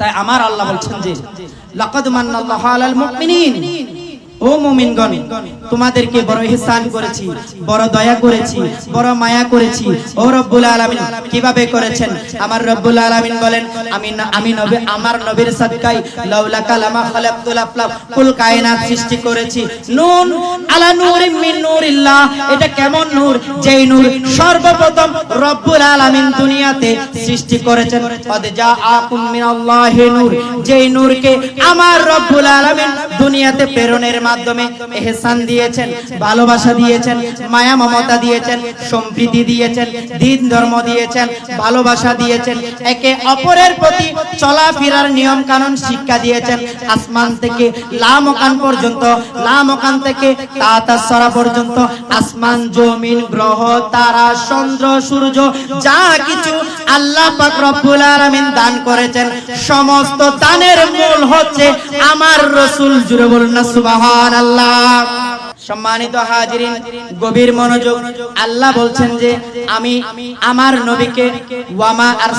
তাই আমার আল্লাহ বলছেন যে লাকাদ মান্নাল্লাহু আলাল মুমিনিন। ও মুমিনগণ তোমাদেরকে বড় ইহসান করেছি, বড় দয়া করেছি, বড় মায়া করেছি। ও রব্বুল আলামিন, কীভাবে করেছেন? আমার রব্বুল আলামিন বলেন, আমি আমি নবী, আমার নবীর সাদকাই লাউলা কালামা খালাকতুল আফলাক, কুল কায়নাত সৃষ্টি করেছি। নুন আলা নূরিন মিন নূরিল্লাহ। এটা কেমন নূর? যেই নূর সর্বপ্রথম রব্বুল আলামিন দুনিয়াতে সৃষ্টি করেছেন। কদ জাআকুম মিনাল্লাহি নূর। যেই নূরকে আমার রব্বুল আলামিন দুনিয়াতে প্রেরণের মাধ্যমে এহসান দিয়েছেন, ভালোবাসা দিয়েছেন, মায়া মমতা দিয়েছেন, সম্প্রীতি দিয়েছেন, দিন ধর্ম দিয়েছেন, ভালোবাসা দিয়েছেন, একে অপরের প্রতি চলাফেরার নিয়ম কানুন শিক্ষা দিয়েছেন। আসমান থেকে লামকান পর্যন্ত লামকান থেকে তাতাসরা পর্যন্ত, আসমান, জমিন, গ্রহ, তারা, চন্দ্র, সূর্য, যা কিছু আল্লাহ পাক রব্বুল আলামিন দান করেছেন, সমস্ত দানের মূল হচ্ছে আমার রসুল জুড়ে বলুন না, সুবহানাল্লাহ। সম্মানিত হাজিরিন, গভীর মনোযোগ। আল্লাহ বলছেন যে, আমি আমার নবীকে ওয়ামা আরসা